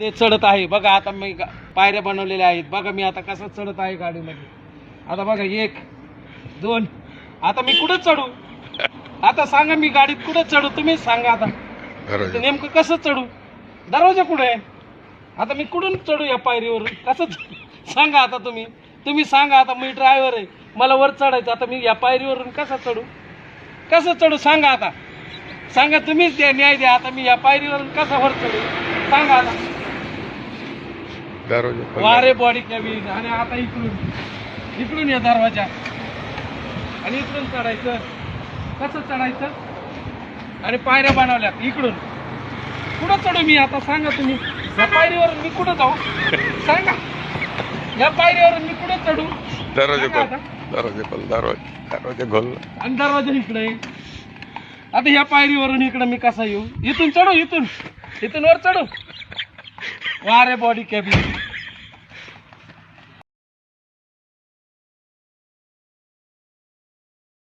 ते चढत आहे. बघा आता मी पायऱ्या बनवलेल्या आहेत. बघा मी आता कसं चढत आहे गाडीमध्ये. आता बघा एक दोन. आता मी कुठं चढू? आता सांगा मी गाडीत कुठं चढू? तुम्ही सांगा आता. नेमकं कसं चढू? दरवाजा कुठे आहे? आता मी कुठून चढू या पायरीवर कसं सांगा आता तुम्ही. तुम्ही सांगा आता मी ड्रायव्हर आहे. मला वर चढायचं आता मी या पायरीवरून कसं चढू? कसं चढू? सांगा आता. सांगा तुम्हीच द्या न्याय द्या. आता मी या पायरीवरून कसं वर चढू? सांगा आता. वारे बॉडी कॅबिन आणि आता इकडून इकडून या दरवाजा. आणि इकडून चढायचं. कसं चढायचं? आणि पायऱ्या बनवल्यात इकडून. कुठं चढू मी आता? सांगा तुम्ही. या पायरीवरून मी कुठं जाऊ? सांगा. या पायरीवरून मी कुठं चढू? दरवाजे खोल. दरवाजे खोल. दरवाजे दरवाजे खोल. आणि दरवाजा इकडे. आता ह्या पायरीवरून इकडं मी कसा येऊ? इथून चढू इथून. इथून वर चढू. वारे बॉडी कॅबिन